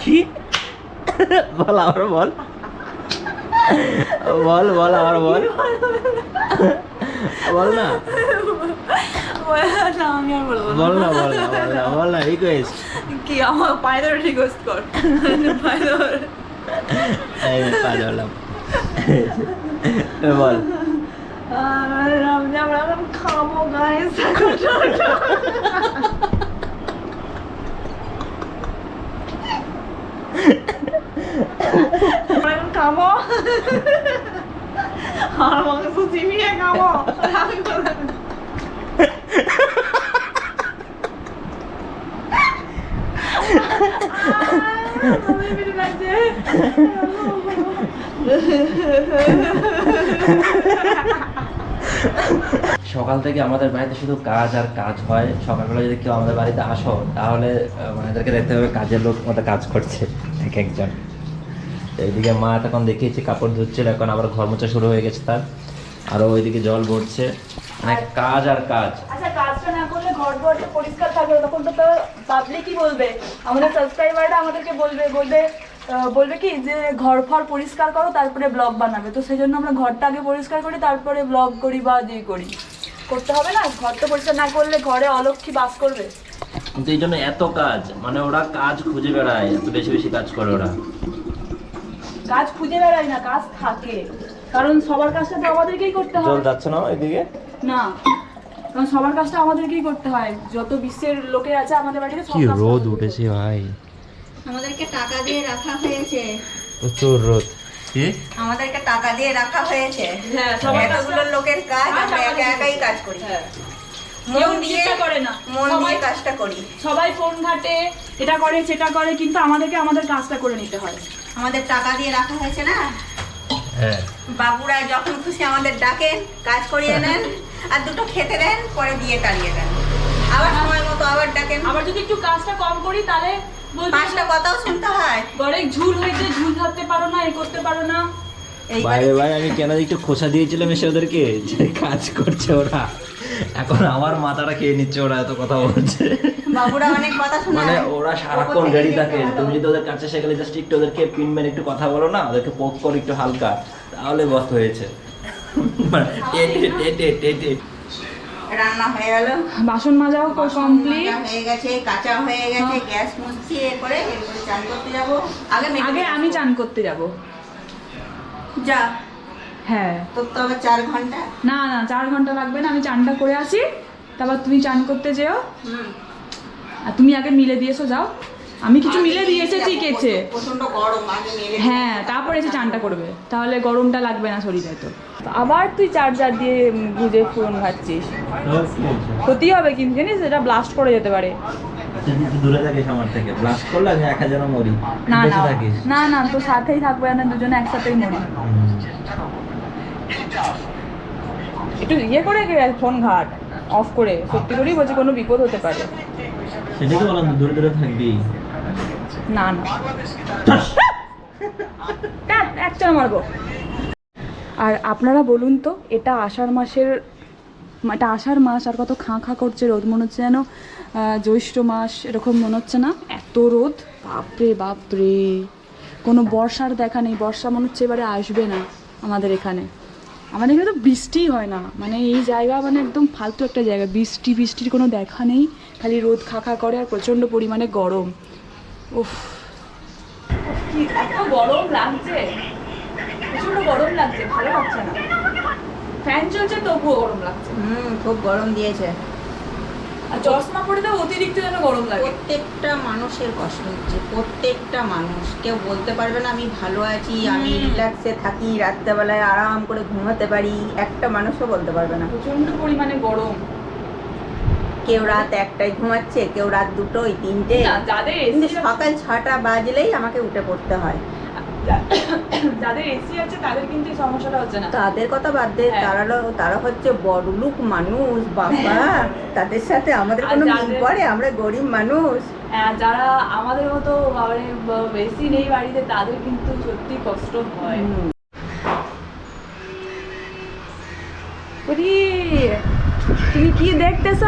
কি? বল আবার বল। বল বল আবার বল। বল না। বল না বল না বল না বল না রিকোয়েস্ট কি আমার পায়ে ধরে রিকোয়েস্ট কর। পায়ে ধরে। এই পারে বল। এখন খাব গাইস আমরা এখন খাব সকাল থেকে আমাদের বাড়িতে শুধু কাজ আর কাজ হয়। সকালবেলা যদি কেউ আমাদের বাড়িতে আসো, তাহলে মানে এদেরকে দেখতে হবে কাজের লোক মতো কাজ করছে, এক একজন। এইদিকে মা তখন দেখিয়েছে কাপড় ধুচ্ছিল এখন আবার ঘর মোছা শুরু হয়ে গেছে তার। আরও ওইদিকে জল ভরছে। মানে কাজ আর কাজ। আচ্ছা কাজটা না করলে ঘর ঘরটা পরিষ্কার থাকবে তখন তো তো পাবলিকই বলবে। আমাদের সাবস্ক্রাইবাররা আমাদেরকে বলবে বলবে বলবে কি যে ঘর ফর পরিষ্কার করো তারপরে ব্লগ বানাবে। তো সেই জন্য আমরা ঘরটা আগে পরিষ্কার করি তারপরে ব্লগ করি বা দিয়ে করি। করতে হবে না? ঘরটা পরিষ্কার না করলে ঘরে অলক্ষী বাস করবে। কিন্তু এই জন্য এত কাজ মানে ওরা কাজ খুঁজে বেড়ায় এত বেশি বেশি কাজ করে ওরা। কাজ খুঁজে বেড়াই না কাজ থাকে। কারণ সবার কাজটা তো আমাদেরকেই করতে হয়। জল যাচ্ছে না এদিকে? না। কারণ সবার কাজটা আমাদেরকেই করতে হয়। যত বিশ্বের লোকে আছে আমাদের বাড়িতে সব কি রোদ উঠেছে ভাই। আমাদেরকে টাকা দিয়ে রাখা হয়েছে। প্রচুর রোদ। কি? আমাদেরকে টাকা দিয়ে রাখা হয়েছে। হ্যাঁ সবার এতগুলো লোকের কাজ হ্যাঁ, আমরা একা একাই কাজ করি। হ্যাঁ। কেউ মন দিয়ে করে না। মন দিয়ে কাজটা করি। সবাই ফোন ঘাটে এটা করে সেটা করে কিন্তু আমাদেরকে আমাদের কাজটা করে নিতে হয়। আমাদের টাকা দিয়ে রাখা হয়েছে না? হ্যাঁ। বাবুরা যখন খুশি আমাদের ডাকেন কাজ করিয়ে নেন আর দুটো খেতে দেন পরে দিয়ে তাড়িয়ে দেন। আবার সময় মতো আবার ডাকেন। আবার যদি একটু কাজটা কম করি তাহলে পাঁচটা কথাও শুনতে হয়। বড় ঝুল হয়েছে ঝুল ধরতে পারো না এ করতে পারো না। বাইরে ভাই আমি কেন একটু খোসা দিয়েছিলাম এসে ওদেরকে? যে কাজ করছে ওরা। এখন আমার মাথাটা খেয়ে নিচ্ছে ওরা এত কথা বলছে। বাবুরা অনেক কথা মানে ওরা সারাক্ষণ রেডি থাকে তুমি যদি ওদের কাছে সেখানে জাস্ট একটু ওদেরকে পিন মেরে একটু কথা বলো না ওদেরকে পোক করো একটু হালকা তাহলে বস হয়েছে। মানে রান্না হয়ে গেল। বাসন মাজাও কমপ্লিট হয়ে গেছে কাঁচা হয়ে গেছে গ্যাস মুছছি এরপরে এরপরে চান করতে যাব। আগে আগে আমি চান করতে যাব। যা। হ্যাঁ। তোর তো আবার চার ঘণ্টা? না না চার ঘণ্টা লাগবে না আমি চানটা করে আসি। তারপর তুমি চান করতে যেও। আর তুমি আগে মিলে দিয়েছ যাও। আমি কিছু মিলে দিয়ে এসেছি কেছে প্রচণ্ড গরম আগে মেলে হ্যাঁ তারপরে এসে চানটা করবে। তাহলে গরমটা লাগবে না শরীরে তো। আবার তুই চার্জার দিয়ে গুজে ফোন ঘাটছিস। ক্ষতি হবে কিন্তু জানিস? এটা ব্লাস্ট করে যেতে পারে। দূরে থাকিস আমার থেকে। ব্লাস্ট করলে আমি একা যেন মরি। না না না না তোর সাথেই থাকবে না দুজনে একসাথেই মরি। একটু ইয়ে করে ফোন ঘাট অফ করে। সত্যি করেই বলছি কোনো বিপদ হতে পারে। সেটাই তো বললাম দূরে দূরে থাকবি। না না। ধ্যাৎ, একটা মারবো। আর আপনারা বলুন তো এটা আষাঢ় মাসের এটা আষাঢ় মাস, আর কত খাঁ খাঁ করছে রোদ, মনে হচ্ছে যেন জ্যৈষ্ঠ মাস, এরকম মনে হচ্ছে না? এত রোদ? বাপরে বাপরে। কোনো বর্ষার দেখা নেই, বর্ষা মনে হচ্ছে এবারে আসবে না আমাদের এখানে। আমাদের এখানে তো বৃষ্টিই হয় না। মানে এই জায়গা মানে একদম ফালতু একটা জায়গা। বৃষ্টি, বৃষ্টির কোনো দেখা নেই, খালি রোদ খা খা করে আর প্রচণ্ড পরিমাণে গরম। উফ, কি এত গরম লাগছে। প্রচণ্ড গরম লাগছে, ভালো লাগছে না। ফ্যান চলছে তবুও গরম লাগছে। হুম খুব গরম দিয়েছে। আর চশমা পরে তো অতিরিক্ত যেন গরম লাগে। প্রত্যেকটা মানুষের কষ্ট হচ্ছে প্রত্যেকটা মানুষ। কেউ বলতে পারবে না আমি ভালো আছি আমি। রিল্যাক্সে থাকি রাত্রেবেলায় আরাম করে ঘুমাতে পারি। একটা মানুষও বলতে পারবে না। প্রচণ্ড পরিমাণে গরম। কেউ রাত একটায় ঘুমাচ্ছে কেউ রাত দুটোই তিনটে। সকাল ছটা বাজলেই আমাকে উঠে পড়তে হয়। যাদের এসি আছে তাদের কিন্তু এই সমস্যাটা হচ্ছে না। তাদের কথা বাদ দে হ্যাঁ। তারা তারা হচ্ছে বড়লোক মানুষ বাবা তাদের সাথে আমাদের কোনো মিল পড়ে? আমরা গরিব মানুষ। হ্যাঁ, যারা আমাদের মতো মানে বেশি নেই বাড়িতে তাদের কিন্তু সত্যি কষ্ট হয়। তুমি কি দেখতেছ?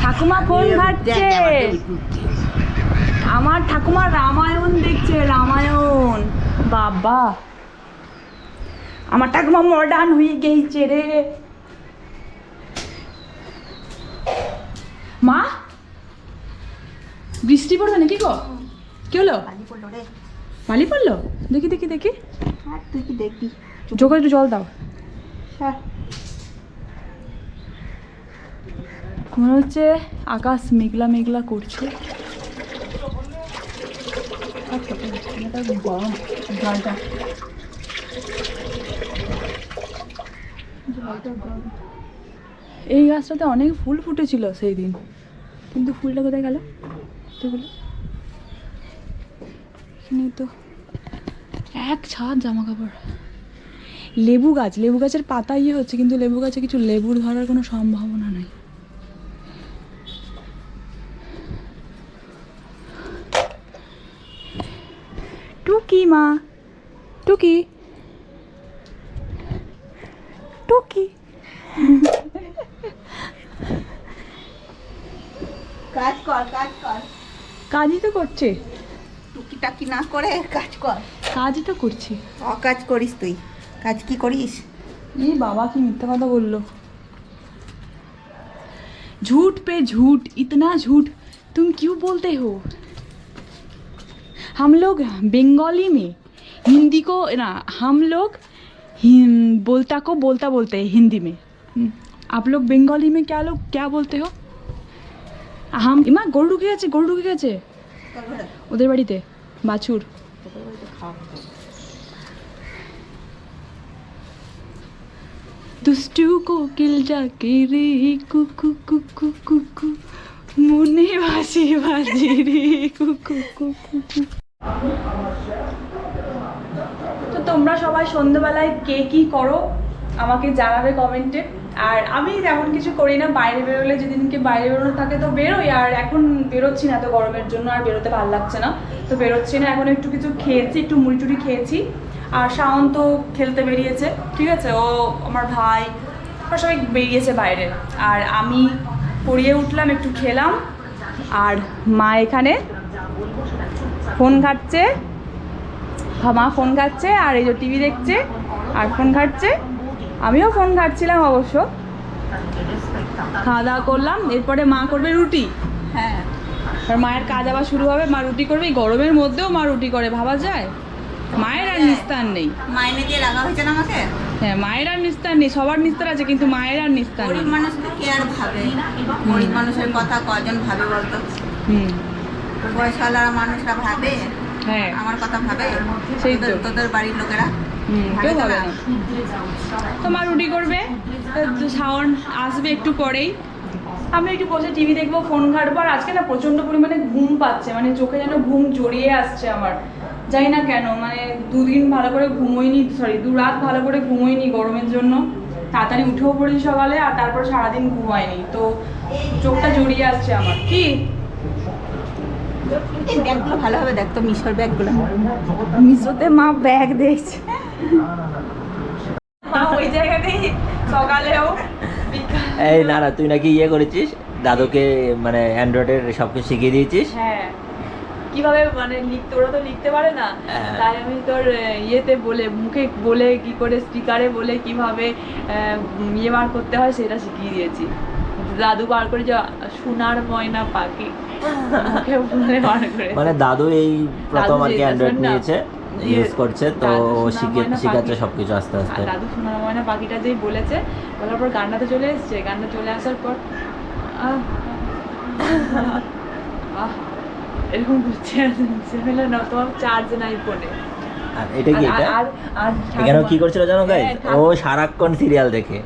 ঠাকুমা ফোন ঘাটছে আমার ঠাকুমা রামায়ণ দেখছে রামায়ণ। বাবা। আমার ঠাকুমা মডার্ন হয়ে গেছে রে। মা? বৃষ্টি পড়বে নাকি গো? কি হলো? পালি পড়ল দেখি দেখি দেখি। তুই কি দেখবি? চোখে একটু জল দাও। মনে হচ্ছে আকাশ মেঘলা মেঘলা করছে। গরম। এই গাছটাতে অনেক ফুল ফুটেছিল সেই দিন। কিন্তু ফুলটা কোথায় গেল? এখানে তো এক ছাদ জামা কাপড় লেবু গাছ, লেবু গাছের পাতা ইয়ে হচ্ছে, কিন্তু লেবু গাছে কিছু লেবুর ধরার কোনো সম্ভাবনা নেই। টুকি মা টুকি টুকি কাজ কর কাজ কর কাজই তো করছে টুকি টাকি না করে কাজ কর কাজই তো করছি অকাজ করিস তুই কাজ কি করিস এই বাবা কি मिथ्या কথা बोल लो झूठ पे झूठ इतना झूठ तुम क्यों बोलते हो हम लोग बंगाली में हिंदी को ना हम लोग हिम- बोलता को बोलता बोलते हैं हिंदी में हम्म, आप लोग बंगाली में क्या लोग क्या बोलते हो हम মা গরু ঢুকে গেছে গরু ঢুকে গেছে ওদের বাড়িতে বাছুর দুষ্টু কোকিল ডাকে রে কুকু কুকু কুকু মনে ভাসি বাজি রে কুকু কুকু তো তোমরা সবাই সন্ধ্যেবেলায় কে কি করো, আমাকে জানাবে কমেন্টে আর আমি তেমন কিছু করি না, বাইরে বেরোলে যেদিনকে বাইরে বেরোনো থাকে তো বেরোই, আর এখন বেরোচ্ছি না তো গরমের জন্য, আর বেরোতে ভালো লাগছে না। তো বেরোচ্ছি না, এখন একটু কিছু খেয়েছি, একটু মুড়ি টুড়ি খেয়েছি। আর শাওন তো খেলতে বেরিয়েছে, ঠিক আছে? ও আমার ভাই, ওরা সবাই বেরিয়েছে বাইরে। আর আমি পড়িয়ে উঠলাম, একটু খেলাম। আর মা এখানে। ফোন ঘাটছে মা ফোন ঘাটছে আর এই যে টিভি দেখছে আর ফোন ঘাটছে। আমিও ফোন ঘাটছিলাম অবশ্য। খাওয়া দাওয়া করলাম এরপরে মা করবে রুটি। হ্যাঁ আর মায়ের কাজ আবার শুরু হবে মা রুটি করবে এই গরমের মধ্যেও মা রুটি করে ভাবা যায়। মায়ের আর নিস্তার নেই। মাইনে দিয়ে লাগা হয়েছে না আমাকে? হ্যাঁ মায়ের আর নিস্তার নেই সবার নিস্তার আছে কিন্তু মায়ের আর নিস্তার নেই। মানুষ তো কে আর ভাবে? গরিব মানুষের কথা কজন ভাবে বলতো? হুম। পয়সাওয়ালা মানুষরা ভাবে হ্যাঁ। আমার কথা ভাবে সেই তো। তোদের- বাড়ির লোকেরা হুম কেউ ভাবে না। না রুটি করবে শাওন আসবে একটু পরেই। আমি একটু বসে টিভি দেখব ফোন ঘাটবো আর আজকে না প্রচণ্ড পরিমাণে ঘুম পাচ্ছে মানে চোখে যেন ঘুম জড়িয়ে আসছে আমার। জানি না কেন মানে দুদিন ভালো করে ঘুমোইনি সরি দু রাত ভালো করে ঘুমোইনি গরমের জন্য। তাড়াতাড়ি উঠেও পড়েছি সকালে আর তারপর সারাদিন ঘুমায়নি তো চোখটা জড়িয়ে আসছে আমার। কি? এই ব্যাগগুলো ভালো হবে দেখ তো মিশর ব্যাগগুলো। মিশোতে মা ব্যাগ দেখছে মা ওই জায়গাতেই সকালেও এই না না তুই নাকি ইয়ে করেছিস? দাদুকে মানে অ্যান্ড্রয়েডের সব কিছু শিখিয়ে দিয়েছিস? হ্যাঁ। কীভাবে মানে লিখতে ওরা তো লিখতে পারে না। হ্যাঁ। তাই আমি তোর ইয়েতে বলে মুখে বলে কি করে স্পিকারে বলে কীভাবে আহ, ইয়ে বার করতে হয় সেটা শিখিয়ে দিয়েছি। দাদু বার করে যে সোনার ময়না পাখি। মানে দাদু এই প্রথম আর কি অ্যান্ড্রয়েড নিয়েছে ইয়ে, ইউজ করছে তো শিখে শিখাচ্ছে পাখি। সব কিছু আস্তে আস্তে। দাদু সোনার ময়না পাখিটা যেই বলেছে বলার পর গানটা তো চলে এসছে গানটা চলে আসার পর এরকম করছে সে হলো না তোমার চার্জ নাই ফোনে আর এটা কি এটা? আর এখানেও কি করছিল জানো গাই হ্যাঁ, ও সারাক্ষণ সিরিয়াল দেখে।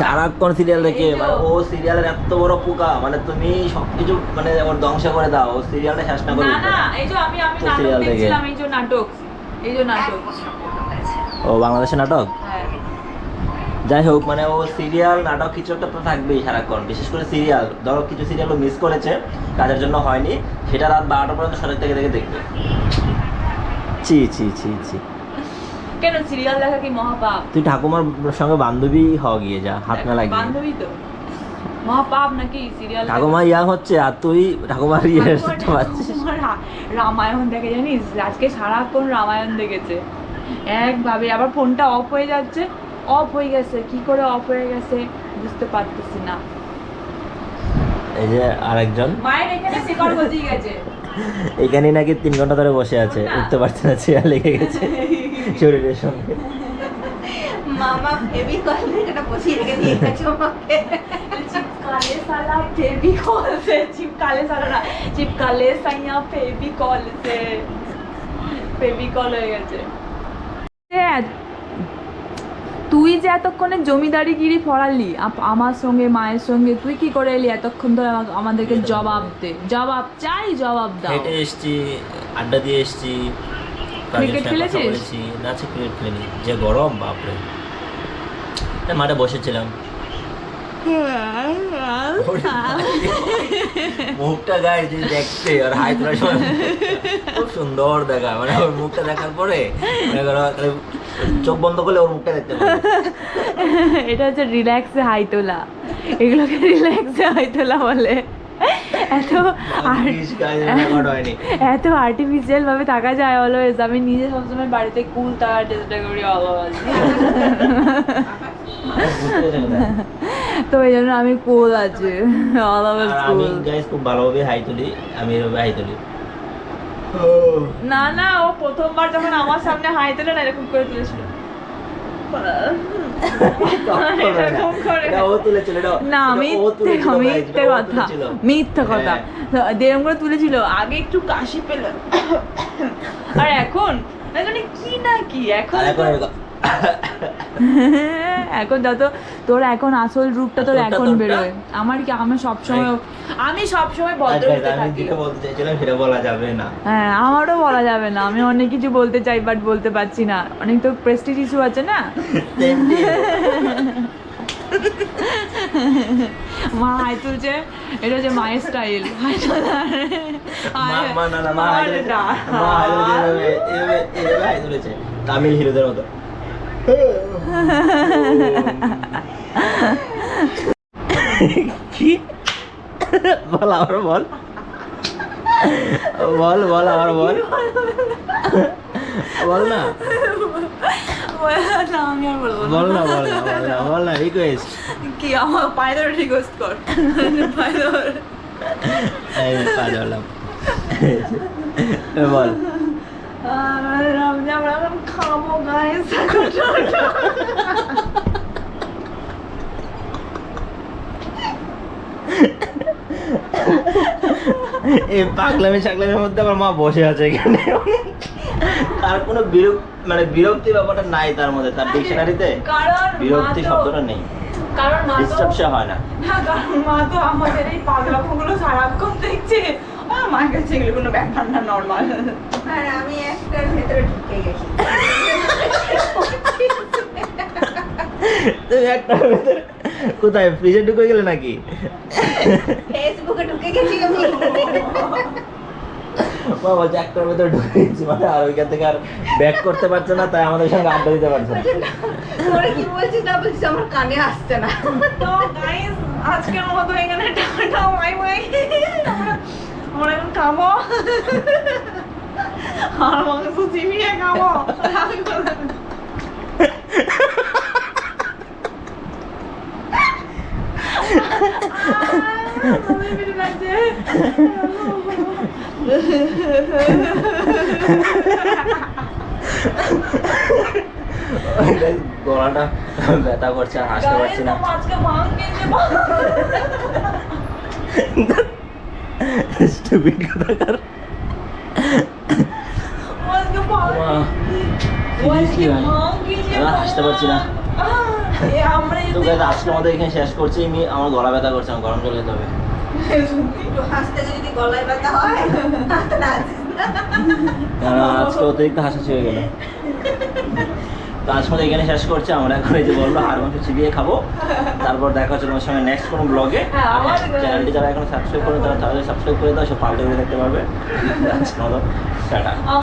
সারাক্ষণ সিরিয়াল দেখে মানে ও সিরিয়ালের এত বড় পোকা মানে তুমি সবকিছু মানে ওর ধ্বংস করে দাও ও সিরিয়ালটা শেষ না করে না না এই যে আমি আমি নাটক দেখছিলাম এই যে নাটক এই যে নাটক। ও বাংলাদেশের নাটক? হ্যাঁ। যাই হোক মানে ও সিরিয়াল নাটক কিছু একটা তো থাকবেই সারাক্ষণ বিশেষ করে সিরিয়াল ধরো কিছু সিরিয়াল মিস করেছে কাজের জন্য হয়নি সেটা রাত বারোটা পর্যন্ত সজাগ থেকে থেকে দেখবে। ছি ছি ছি ছি। কেন সিরিয়াল দেখা কি মহাপাপ? তুই ঠাকুমার সঙ্গে বান্ধবী হওয়া গিয়ে যা হাত না লাগিয়ে। বান্ধবী তো। মা পাপ নাকি সিরিয়াল ঠাকুমা ইয়া হচ্ছে আর তুই ঠাকুমার ইয়ে রামায়ণ দেখে জানিস? আজকে সারাক্ষণ রামায়ণ দেখেছে। একভাবে আবার ফোনটা অফ হয়ে যাচ্ছে। অফ হয়ে গেছে। কি করে অফ হয়ে গেছে বুঝতে পারতেছি না। এই যে আরেকজন। মায়ের এখানে শিকড় গজিয়ে গেছে। এখানে নাকি তিন ঘণ্টা ধরে বসে আছে উঠতে পারছে না চেয়ার লেগে গেছে। শরীরের সঙ্গে মামা হেভি কল এটা বসিয়ে রেখে দিয়ে গেছে আমাকে चिपकाले साला फेविकॉल से चिपकाले साला না চিপকালে সাইয়া ফেভিকল সে ফেভিকল হয়ে গেছে তুই যে এতক্ষণে জমিদারিগিরি ফড়ালি আপ- আমার সঙ্গে মায়ের সঙ্গে তুই কি করে এলি এতক্ষণ ধরে আমা- আমাদেরকে জবাব দে জবাব চাই জবাব দাও হেঁটে এসছি আড্ডা দিয়ে এসছি Cricket খেলেছিস? না আছে ক্রিকেট খেলিনি। যে গরম বাপরে। মাঠে বসেছিলাম। মুখটা গায়ে দেখতে আর হাই তোলার সময় খুব সুন্দর দেখা। মানে ওর মুখটা দেখার পরে চোখ বন্ধ করলে ওর মুখটা দেখতে এটা হচ্ছে রিল্যাক্সে হাই তোলা। এগুলোকে রিল্যাক্সে হাই তোলা বলে। এত এত আর্টিফিশিয়াল ভাবে থাকা যায় অলওয়েজ আমি নিজে সবসময় বাড়িতে কুল থাকার চেষ্টা করি অলওয়েজ? তো এই জন্য আমি কুল আছি। অলওয়েজ কুল গাইস খুব ভালোভাবে হাই তুলি আমি এভাবে হাই তুলি। না না ও প্রথমবার যখন আমার সামনে হাই তোলে না এরকম করে তুলেছিল এরকম করে। এটা ও তুলেছিল, আগে একটু কাশি পেল আর এখন কি না কি? এখন এখন যত তোর এখন আসল রূপটা তোর এখন বেরোয়। আমার কি আমি সবসময় আমি সবসময় ভদ্র হতে আমি থাকি। বলতে চাইছিলাম সেটা বলা যাবে না। হ্যাঁ আমারও বলা যাবে না। আমি অনেক কিছু বলতে চাই বাট বলতে পারছি না। অনেক তো প্রেস্টিজ ইস্যু আছে না? মা হাই তুলছে এটা হচ্ছে মায়ের স্টাইল হাই। তামিল হিরোদের মতো। কি? বল আবার বল। বল বল আবার বল। বল না। বল না বল না বল না বল না রিকোয়েস্ট কি আমার পায়ে ধরে রিকোয়েস্ট কর। পায়ে ধরে। এই পা ধরলাম বল। আমরা এখন খাব গাইস এই পাগলামি সাগলামির মধ্যে আমার মা বসে আছে এখানে। তার কোনো বিরক্ত মানে বিরক্তি ব্যাপারটা নাই তার মধ্যে তার ডিকশনারিতে। কারণ বিরক্তি শব্দটা নেই। কারণ মা তো হয় না। না কারণ মা তো আমাদের এই পাগলামোগুলো সারাক্ষণ দেখছে। আহ, মায়ের কাছে এগুলো কোনো ব্যাপার না নর্মাল আর আমি একটার ভেতরে ঢুকে গেছি। তুমি একটা ভেতরে কোথায়? ফ্রিজে ঢুকে গেলে নাকি? ফেসবুকে ঢুকে গেছি আমি। মা বলছে একটার ভেতরে ঢুকে গেছি মানে আর ওইখান থেকে আর ব্যাক করতে পারছে না তাই আমাদের সঙ্গে আড্ডা দিতে পারছে না। তোরা কি বলছিস না বলছিস আমার কানে আসছে না। তো গাইস আজকের মতো এখানে টাটা মাই মাই আমরা আমরা এখন খাব আর মাংস চিবিয়ে খাব। গলাটা ব্যথা করছে আর হাসতে পারছি না। স্টুপিড কথাকার আজকে ভাঙ মা, ও আজকে seriously ভাই, ভাঙ খেয়েছে, আমি আর হাসতে পারছি না। তো যদি- আজকে আমাদের এখানে শেষ করছি। আমি আমার গলা ব্যথা করছে আমার গরম জল খেতে হবে। আজকে অতিরিক্ত হাসাহাসি হয়ে গেল। তো আজকে আমাদের এখানে শেষ করছি। আমরা এখন এই যে বলল হাড় মাংস চিবিয়ে খাব। তারপর দেখা হচ্ছে তোমার সঙ্গে নেক্সট কোনো ব্লগে চ্যানেলটি যারা এখন সাবস্ক্রাইব করে তারা তাহলে সাবস্ক্রাইব করে দাও সব পাল্টে করে দেখতে পারবে। আজকে মতো টাটা।